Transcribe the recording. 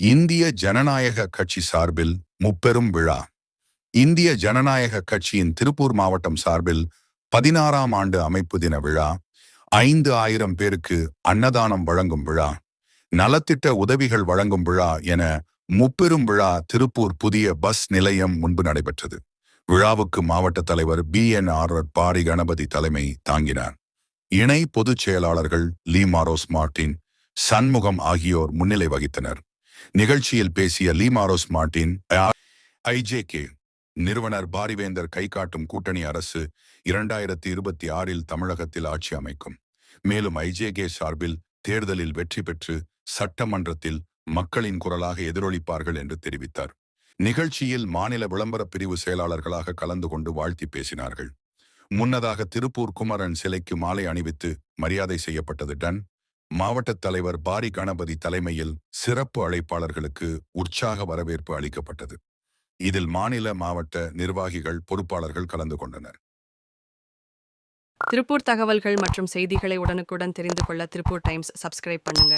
இந்திய ஜனநாயக கட்சி சார்பில் முப்பெரும் விழா. இந்திய ஜனநாயக கட்சியின் திருப்பூர் மாவட்டம் சார்பில் பதினாறாம் ஆண்டு அமைப்பு தின விழா. ஐந்து ஆயிரம் பேருக்கு அன்னதானம் வழங்கும் விழா. நலத்திட்ட உதவிகள் வழங்கும் விழா என முப்பெரும் விழா திருப்பூர் புதிய பஸ் நிலையம் முன்பு நடைபெற்றது. விழாவுக்கு மாவட்ட தலைவர் P. N. R Pari Ganapathi தலைமை தாங்கினார். இணை பொதுச் செயலாளர்கள் லீ மாரோஸ் மார்டின் சண்முகம் ஆகியோர் முன்னிலை வகித்தனர். நிகழ்ச்சியில் பேசிய லீ மாரோஸ் மார்டின் ஐஜேகே நிறுவனர் பாரிவேந்தர் கைகாட்டும் கூட்டணி அரசு இரண்டாயிரத்தி இருபத்தி ஆறில் தமிழகத்தில் ஆட்சி அமைக்கும். மேலும் ஐஜேகே சார்பில் தேர்தலில் வெற்றி பெற்று சட்டமன்றத்தில் மக்களின் குரலாக எதிரொலிப்பார்கள் என்று தெரிவித்தார். நிகழ்ச்சியில் மாநில விளம்பர பிரிவு செயலாளர்களாக கலந்து கொண்டு வாழ்த்தி பேசினார்கள். முன்னதாக திருப்பூர் குமரன் சிலைக்கு மாலை அணிவித்து மரியாதை செய்யப்பட்டது டன் மாவட்ட தலைவர் பாரி கணபதி தலைமையில் சிறப்பு அழைப்பாளர்களுக்கு உற்சாக வரவேற்பு அளிக்கப்பட்டது. இதில் மாநில மாவட்ட நிர்வாகிகள் பொறுப்பாளர்கள் கலந்து கொண்டனர். திருப்பூர் தகவல்கள் மற்றும் செய்திகளை உடனுக்குடன் தெரிந்து கொள்ள திருப்பூர் டைம்ஸ் சப்ஸ்கிரைப் பண்ணுங்க.